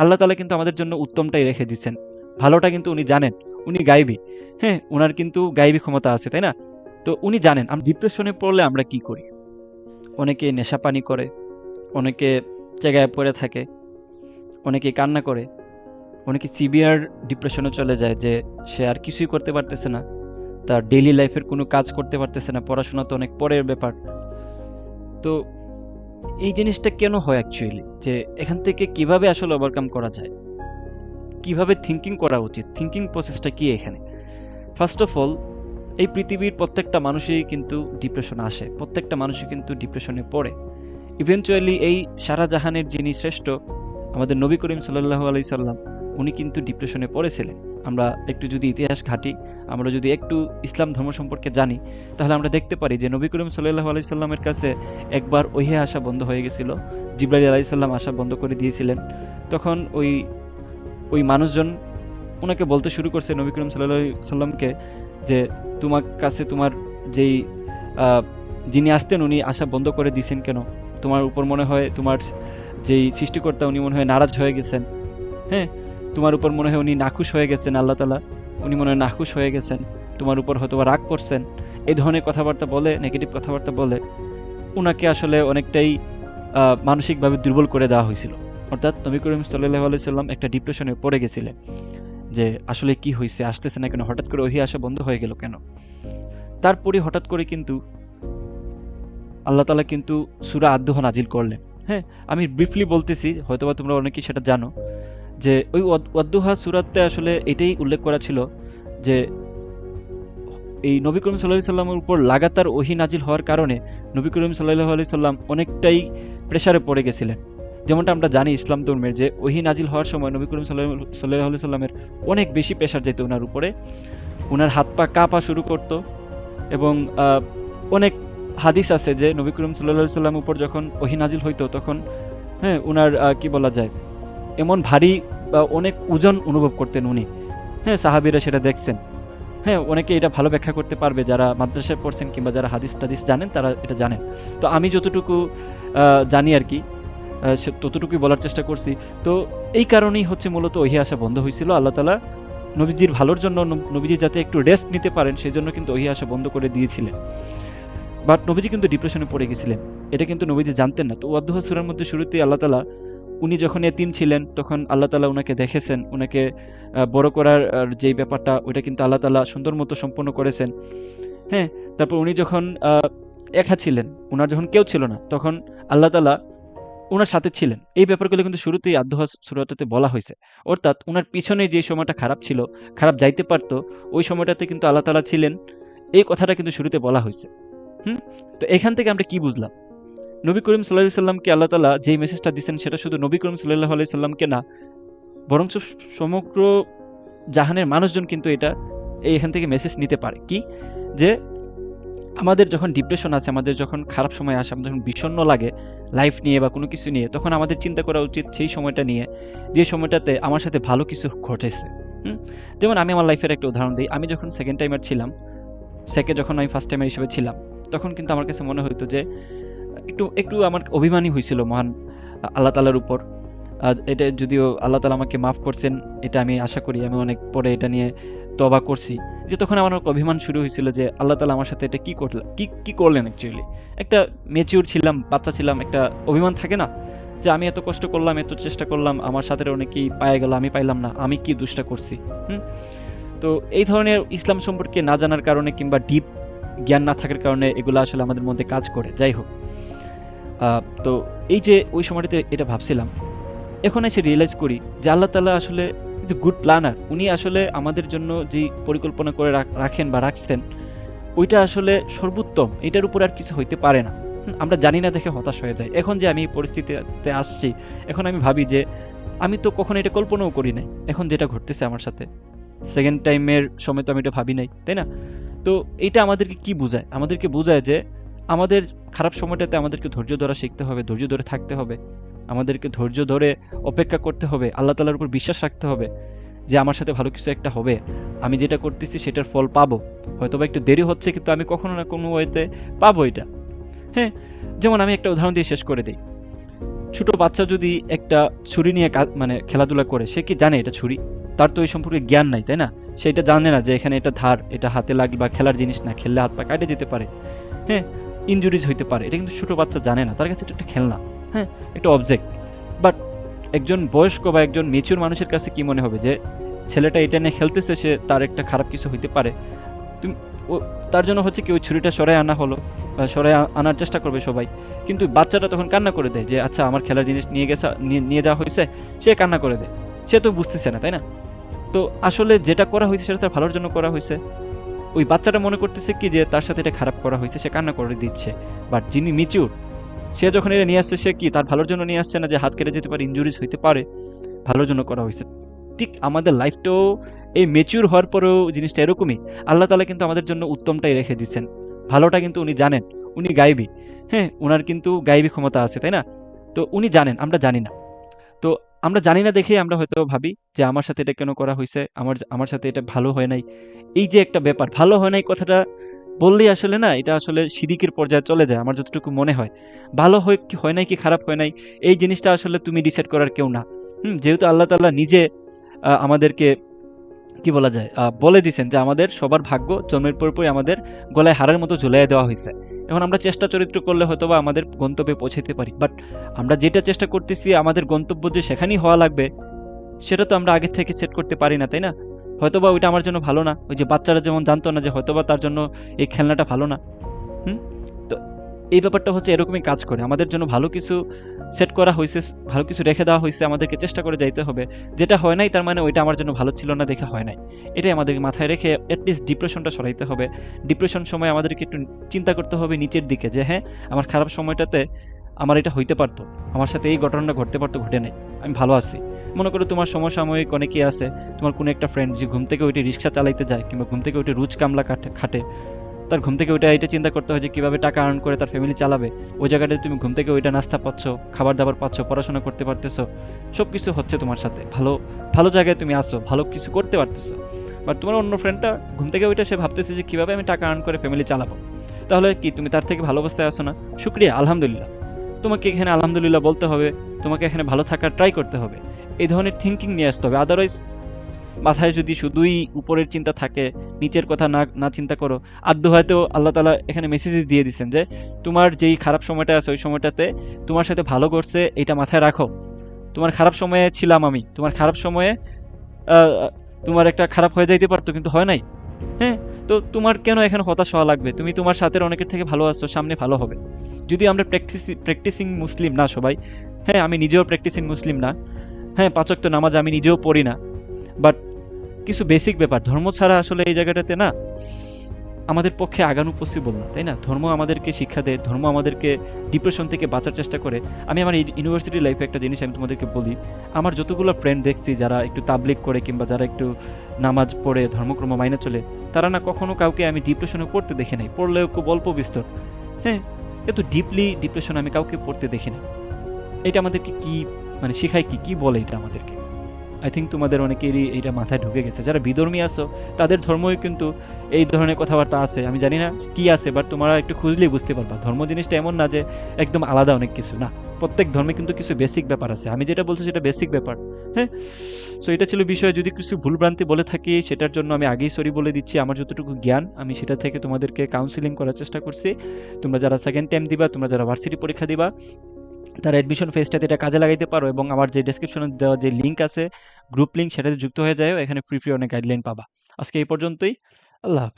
আল্লাহ তালা কিন্তু আমাদের জন্য উত্তমটাই রেখে দিচ্ছেন ভালোটা কিন্তু উনি জানেন, উনি গাইবি। হ্যাঁ ওনার কিন্তু গাইবি ক্ষমতা আছে, তাই না? তো উনি জানেন, আমি ডিপ্রেশনে পড়লে আমরা কি করি? অনেকে নেশা পানি করে, অনেকে জায়গায় পড়ে থাকে, অনেকে কান্না করে, অনেকে সিভিয়ার ডিপ্রেশনে চলে যায় যে সে আর কিছুই করতে পারতেছে না, তার ডেইলি লাইফের কোনো কাজ করতে পারতেছে না, পড়াশোনা তো অনেক পরের ব্যাপার। তো এই জিনিসটা কেন হয় অ্যাকচুয়ালি যে এখান থেকে কীভাবে আসলে ওভারকাম করা যায়? কীভাবে থিঙ্কিং করা উচিত? থিঙ্কিং প্রসেসটা কি এখানে? ফার্স্ট অফ অল এই পৃথিবীর প্রত্যেকটা মানুষই কিন্তু ডিপ্রেশন আসে। প্রত্যেকটা মানুষই কিন্তু ডিপ্রেশনে পড়ে। ইভেনচুয়ালি এই সারা জাহানের যিনি শ্রেষ্ঠ, আমাদের নবী করিম সাল্লাহ আলাই সাল্লাম, উনি কিন্তু ডিপ্রেশনে পড়েছিলেন। আমরা একটু যদি ইতিহাস ঘাঁটি, আমরা যদি একটু ইসলাম ধর্ম সম্পর্কে জানি, তাহলে আমরা দেখতে পারি যে নবী করিম সাল্লাহ আলাই সাল্লামের কাছে একবার ওহে আসা বন্ধ হয়ে গেছিল, জিব্রাইল আলাই সাল্লাম আসা বন্ধ করে দিয়েছিলেন। তখন ওই ওই মানুষজন ওনাকে বলতে শুরু করছে নবী করিম সাল্লাহ সাল্লামকে যে তোমার কাছে তোমার যেই যিনি আসতেন উনি আসা বন্ধ করে দিয়েছেন কেন? তোমার উপর মনে হয় তোমার যেই সৃষ্টিকর্তা উনি মনে হয় নারাজ হয়ে গেছেন। হ্যাঁ? তোমার উপর মনে হয় উনি নাখুশ হয়ে গেছেন, আল্লাহ তালা উনি মনে হয় নাখুশ হয়ে গেছেন। তোমার উপর হয়তো রাগ করছেন। এই ধরনের কথাবার্তা বলে নেগেটিভ কথাবার্তা বলে ওনাকে আসলে অনেকটাই মানসিকভাবে দুর্বল করে দেওয়া হয়েছিল। অর্থাৎ নবী করিম সাল্লাহ একটা ডিপ্রেশনে পড়ে গেছিলেন, যে আসলে কি হয়েছে আসতেছে না কেন, হঠাৎ করে ওহি আসা বন্ধ হয়ে গেল কেন? তারপরে হঠাৎ করে কিন্তু আল্লাহ তালা কিন্তু সুরা আদ্দোহ নাজিল করলেন। হ্যাঁ আমি ব্রিফলি বলতেছি, হয়তোবা তোমরা অনেকেই সেটা জানো। যে ওই ওয়াদ্দুহা সুরাতে আসলে এটাই উল্লেখ করা ছিল যে এই নবী করিম সাল্লাহ সাল্লামের উপর লাগাতার ওহি নাজিল হওয়ার কারণে নবী করিম সাল্লাহ আলি সাল্লাম অনেকটাই প্রেসারে পড়ে গেছিলেন। যেমনটা আমরা জানি ইসলাম ধর্মের যে ওহি নাজিল হওয়ার সময় নবী করিম সাল্লাহ সাল্লাহ সাল্লামের অনেক বেশি প্রেশার যেত ওনার উপরে। ওনার হাত পা কাঁপা শুরু করতো এবং অনেক হাদিস আছে যে নবী করিম সাল্লাহ সাল্লাম উপর যখন ওহি নাজিল হইতো তখন হ্যাঁ ওনার কি বলা যায়? এমন ভারী, বা অনেক ওজন অনুভব করতেন উনি। হ্যাঁ সাহাবিরা সেটা দেখছেন। হ্যাঁ অনেকে এটা ভালো ব্যাখ্যা করতে পারবে। যারা মাদ্রাসায় পড়ছেন কিংবা যারা হাদিস টাদিস জানেন, তারা এটা জানেন। তো আমি যতটুকু জানি আর কি ততটুকুই বলার চেষ্টা করছি। তো এই কারণেই হচ্ছে মূলত ওহি আসা বন্ধ হয়েছিল। আল্লাহ তালা নবীজির ভালোর জন্য নবীজি যাতে একটু রেস্ট নিতে পারেন সেই জন্য কিন্তু ওহি আসা বন্ধ করে দিয়েছিলেন। বাট নবীজি কিন্তু ডিপ্রেশনে পড়ে গেছিলেন। এটা কিন্তু নবীজি জানতেন না। তো ওয়াদ্দুহ মধ্যে শুরুতেই আল্লাহ তালা উনি যখন এতিম ছিলেন, তখন আল্লাহ তালা ওনাকে দেখেছেন। ওনাকে বড় করার যেই ব্যাপারটা, ওইটা কিন্তু আল্লাহ তালা সুন্দর মতো সম্পন্ন করেছেন। হ্যাঁ তারপর উনি যখন একা ছিলেন ওনার যখন কেউ ছিল না, তখন আল্লাহ তালা ওনার সাথে ছিলেন। এই ব্যাপারগুলো কিন্তু শুরুতেই আদ্যহা সুরাটাতে বলা হয়েছে। অর্থাৎ ওনার পিছনে যে সময়টা খারাপ ছিল, খারাপ যাইতে পারতো, ওই সময়টাতে কিন্তু আল্লাহ তালা ছিলেন। এই কথাটা কিন্তু শুরুতে বলা হয়েছে। হুম? তো এখান থেকে আমরা কি বুঝলাম? নবী করিম সাল্লাহ সাল্লামকে আল্লাহ তালা যেই মেসেজটা দিচ্ছেন সেটা শুধু নবী করিম সাল্লাহ আলাই সাল্লামকে না বরং সমগ্র জাহানের মানুষজন কিন্তু এটা এই এখান থেকে মেসেজ নিতে পারে। কি? যে আমাদের যখন ডিপ্রেশন আছে, আমাদের যখন খারাপ সময় আসে, আমাদের যখন বিষণ্ণ লাগে লাইফ নিয়ে বা কোনো কিছু নিয়ে, তখন আমাদের চিন্তা করা উচিত সেই সময়টা নিয়ে, যে সময়টাতে আমার সাথে ভালো কিছু ঘটেছে। যেমন আমি আমার লাইফের একটা উদাহরণ দিই। আমি যখন সেকেন্ড টাইমার ছিলাম সেকে যখন আমি ফার্স্ট টাইমার হিসেবে ছিলাম, তখন কিন্তু আমার কাছে মনে হতো যে একটু একটু আমার অভিমানী হয়েছিল মহান আল্লাহ তালার উপর। এটা যদিও আল্লাহ তালা আমাকে মাফ করছেন, এটা আমি আশা করি, আমি অনেক পরে এটা নিয়ে তবা করছি। যে তখন আমার অভিমান শুরু হয়েছিল যে আল্লাহ তালা আমার সাথে এটা কি করলেন কি কি করলেন অ্যাকচুয়ালি একটা মেচিউর ছিলাম, বাচ্চা ছিলাম, একটা অভিমান থাকে না? যে আমি এত কষ্ট করলাম, এত চেষ্টা করলাম, আমার সাথে অনেকেই পায়ে গেল, আমি পাইলাম না, আমি কি দুষ্টা করছি? হুম? তো এই ধরনের ইসলাম সম্পর্কে না জানার কারণে কিংবা ডিপ জ্ঞান না থাকার কারণে এগুলো আসলে আমাদের মধ্যে কাজ করে। যাই হোক। তো এই যে ওই সময়টাতে এটা ভাবছিলাম। এখন এসে রিয়েলাইজ করি যে আল্লাহ তালা আসলে যে গুড প্ল্যানার উনি আসলে আমাদের জন্য যে পরিকল্পনা করে রাখ- রাখেন বা রাখছেন, ওইটা আসলে সর্বোত্তম। এটার উপর আর কিছু হইতে পারে না। আমরা জানি না দেখে হতাশ হয়ে যাই। এখন যে আমি এই পরিস্থিতিতে আসছি, এখন আমি ভাবি যে আমি তো কখনো এটা কল্পনাও করি নাই, এখন যেটা ঘটতেছে আমার সাথে। সেকেন্ড টাইমের সময় তো আমি এটা ভাবি নাই, তাই না? তো এটা আমাদেরকে কি বোঝায়? আমাদেরকে বোঝায় যে আমাদের খারাপ সময়টাতে আমাদেরকে ধৈর্য ধরা শিখতে হবে, ধৈর্য ধরে থাকতে হবে। আমাদেরকে ধৈর্য ধরে অপেক্ষা করতে হবে, আল্লাহ তালার উপর বিশ্বাস রাখতে হবে যে আমার সাথে ভালো কিছু একটা হবে। আমি যেটা করতেছি সেটার ফল পাবো। হয়তো বা একটু দেরি হচ্ছে কিন্তু আমি কখনো না কোনো ওয়েতে পাবো এটা। হ্যাঁ যেমন আমি একটা উদাহরণ দিয়ে শেষ করে দিই। ছোট বাচ্চা যদি একটা ছুরি নিয়ে মানে খেলাধুলা করে, সে কি জানে এটা ছুরি? তার তো এই সম্পর্কে জ্ঞান নাই, তাই না? সে এটা জানে না যে এখানে এটা ধার, এটা হাতে লাগলে বা খেলার জিনিস না, খেললে হাত পা কাটে যেতে পারে। হ্যাঁ ইনজুরিজ হইতে পারে। এটা কিন্তু ছোট বাচ্চা জানে না, তার কাছে এটা একটা খেলনা। হ্যাঁ একটা অবজেক্ট বাট একজন বয়স্ক বা একজন মেচুর মানুষের কাছে কি মনে হবে যে, ছেলেটা এটা নিয়ে খেলতেছে, সে তার একটা খারাপ কিছু হইতে পারে? তুমি, ও, তার জন্য হচ্ছে কি ওই ছুরিটা সরাই আনা হলো সরাই আনার চেষ্টা করবে সবাই। কিন্তু বাচ্চাটা তখন কান্না করে দেয় যে আচ্ছা আমার খেলার জিনিস নিয়ে গেছে, নিয়ে যাওয়া হয়েছে সে কান্না করে দেয়। সে তো বুঝতেছে না, তাই না? তো আসলে যেটা করা হয়েছে সেটা তার ভালোর জন্য করা হয়েছে। ওই বাচ্চাটা মনে করতেছে কি যে তার সাথে এটা খারাপ করা হয়েছে, সে কান্না করে দিচ্ছে। বাট যিনি মিচুর সে যখন এটা নিয়ে আসছে, সে কি তার ভালোর জন্য নিয়ে আসছে না যে হাত কেটে যেতে পারে ইনজুরিজ হইতে পারে? ভালোর জন্য করা হয়েছে। ঠিক আমাদের লাইফটাও এই মেচিউর হওয়ার পরেও জিনিসটা এরকমই। আল্লাহ তালা কিন্তু আমাদের জন্য উত্তমটাই রেখে দিচ্ছেন। ভালোটা কিন্তু উনি জানেন, উনি গাইবি। হ্যাঁ ওনার কিন্তু গাইবি ক্ষমতা আছে, তাই না? তো উনি জানেন, আমরা জানি না। আমরা জানি না দেখেই আমরা হয়তো ভাবি যে আমার সাথে এটা কেন করা হয়েছে আমার আমার সাথে এটা ভালো হয় নাই। এই যে একটা ব্যাপার, ভালো হয় নাই কথাটা বললেই আসলে না, এটা আসলে সিদিকের পর্যায়ে চলে যায়, আমার যতটুকু মনে হয়। ভালো হয় কি, হয় নাই কি, খারাপ হয় নাই, এই জিনিসটা আসলে তুমি ডিসাইড করার কেউ না। হুম, যেহেতু আল্লাহ তাল্লাহ নিজে আমাদেরকে কি বলা যায় বলে দিছেন যে আমাদের সবার ভাগ্য জন্মের পরপরই আমাদের গলায় হারের মতো ঝুলাই দেওয়া হয়েছে এখন আমরা চেষ্টা চরিত্র করলে হয়তো বা আমাদের গন্তব্যে পৌঁছাতে পারি। বাট আমরা যেটা চেষ্টা করতেছি, আমাদের গন্তব্য যে সেখানেই হওয়া লাগবে, সেটা তো আমরা আগে থেকে সেট করতে পারি না, তাই না? হয়তো বা ওইটা আমার জন্য ভালো না। ওই যে বাচ্চারা যেমন জানতো না যে হয়তো বা তার জন্য এই খেলনাটা ভালো না। হুম? এই ব্যাপারটা হচ্ছে এরকমই কাজ করে। আমাদের জন্য ভালো কিছু সেট করা হয়েছে, ভালো কিছু রেখে দেওয়া হয়েছে, আমাদেরকে চেষ্টা করে যাইতে হবে। যেটা হয় নাই, তার মানে ওইটা আমার জন্য ভালো ছিল না, দেখে হয় নাই। এটাই আমাদেরকে মাথায় রেখে অ্যাটলিস্ট ডিপ্রেশনটা সরাইতে হবে। ডিপ্রেশন সময় আমাদেরকে একটু চিন্তা করতে হবে নিচের দিকে যে হ্যাঁ আমার খারাপ সময়টাতে আমার এটা হইতে পারতো। আমার সাথে এই ঘটনাটা ঘটতে পারতো, ঘটে নাই। আমি ভালো আছি। মনে করো তোমার সমসাময়িক অনেকেই আছে। তোমার কোনো একটা ফ্রেন্ড যে ঘুম থেকে ওইটা রিক্সা চালাইতে যায় কিংবা ঘুম থেকে ওইটা রুচ কামলা খাটে। তার ঘুম থেকে ওইটা এটা চিন্তা করতে হয় যে কীভাবে টাকা আর্ন করে তার ফ্যামিলি চালাবে। ওই জায়গাটায় তুমি ঘুম থেকে ওইটা নাস্তা পাচ্ছ, খাবার দাবার পাচ্ছ, পড়াশোনা করতে পারতেছো সব কিছু হচ্ছে তোমার সাথে। ভালো ভালো জায়গায় তুমি আসো ভালো কিছু করতে পারতেছো। বাট তোমার অন্য ফ্রেন্ডটা ঘুম থেকে ওইটা সে ভাবতেছে যে কীভাবে আমি টাকা আর্ন করে ফ্যামিলি চালাবো। তাহলে কি তুমি তার থেকে ভালো অবস্থায় আসো না? শুক্রিয়া, আলহামদুলিল্লাহ। তোমাকে এখানে আলহামদুলিল্লাহ বলতে হবে, তোমাকে এখানে ভালো থাকার ট্রাই করতে হবে। এই ধরনের থিঙ্কিং নিয়ে আসতে হবে। আদারওয়াইজ মাথায় যদি শুধুই উপরের চিন্তা থাকে, নিচের কথা না না চিন্তা করো আদ্য হয়তো আল্লাহ তালা এখানে মেসেজ দিয়ে দিচ্ছেন যে, তোমার যেই খারাপ সময়টা আছে, ওই সময়টাতে তোমার সাথে ভালো করছে, এটা মাথায় রাখো। তোমার খারাপ সময়ে ছিলাম আমি। তোমার খারাপ সময়ে তোমার একটা খারাপ হয়ে যাইতে পারতো, কিন্তু হয় নাই। হ্যাঁ? তো তোমার কেন এখানে হতাশ হওয়া লাগবে? তুমি তোমার সাথে অনেকের থেকে ভালো আছো, সামনে ভালো হবে। যদি আমরা প্র্যাকটিস প্র্যাকটিসিং মুসলিম না সবাই হ্যাঁ আমি নিজেও প্র্যাকটিসিং মুসলিম না হ্যাঁ পাঁচক তো নামাজ আমি নিজেও পড়ি না বাট কিছু বেসিক ব্যাপার। ধর্ম ছাড়া আসলে এই জায়গাটাতে না, আমাদের পক্ষে আগানো পসিবল না, তাই না? ধর্ম আমাদেরকে শিক্ষা দেয়, ধর্ম আমাদেরকে ডিপ্রেশন থেকে বাঁচার চেষ্টা করে। আমি আমার ইউনিভার্সিটি লাইফে একটা জিনিস আমি তোমাদেরকে বলি, আমার যতগুলো ফ্রেন্ড দেখছি যারা একটু তাবলিক করে কিংবা যারা একটু নামাজ পড়ে, ধর্মক্রম মাইনে চলে, তারা না কখনো কাউকে আমি ডিপ্রেশনে পড়তে দেখি নাই, পড়লেও খুব অল্প বিস্তর। হ্যাঁ এত ডিপলি ডিপ্রেশন আমি কাউকে পড়তে দেখি নাই। এটা আমাদেরকে কি মানে শেখায় কি? কি বলে এটা আমাদেরকে? আই থিঙ্ক তোমাদের অনেকেরই এইটা মাথায় ঢুকে গেছে। যারা বিধর্মী আছো, তাদের ধর্মই কিন্তু এই ধরনের কথাবার্তা আছে। আমি জানি না কি আছে বাট তোমরা একটু খুঁজলেই বুঝতে পারবা। ধর্ম জিনিসটা এমন না যে একদম আলাদা অনেক কিছু। না, প্রত্যেক ধর্মে কিন্তু কিছু বেসিক ব্যাপার আছে। আমি যেটা বলছি সেটা বেসিক ব্যাপার। হ্যাঁ? সো এটা ছিল বিষয়। যদি কিছু ভুলভ্রান্তি বলে থাকি, সেটার জন্য আমি আগেই সরি বলে দিচ্ছি। আমার যতটুকু জ্ঞান, আমি সেটা থেকে তোমাদেরকে কাউন্সিলিং করার চেষ্টা করছি। তোমরা যারা সেকেন্ড টাইম দিবা, তোমরা যারা ভার্সিটি পরীক্ষা দিবা তারা অ্যাডমিশন ফেজটাতে এটা কাজে লাগাইতে পারো এবং আমার যে ডেসক্রিপশনে দেওয়া যে লিঙ্ক আছে গ্রুপ লিঙ্ক সেটাতে যুক্ত হয়ে যায় এখানে ফ্রি ফ্রি অনেক গাইডলাইন পাবা। আজকে এই পর্যন্তই। আল্লাহ হাফেজ।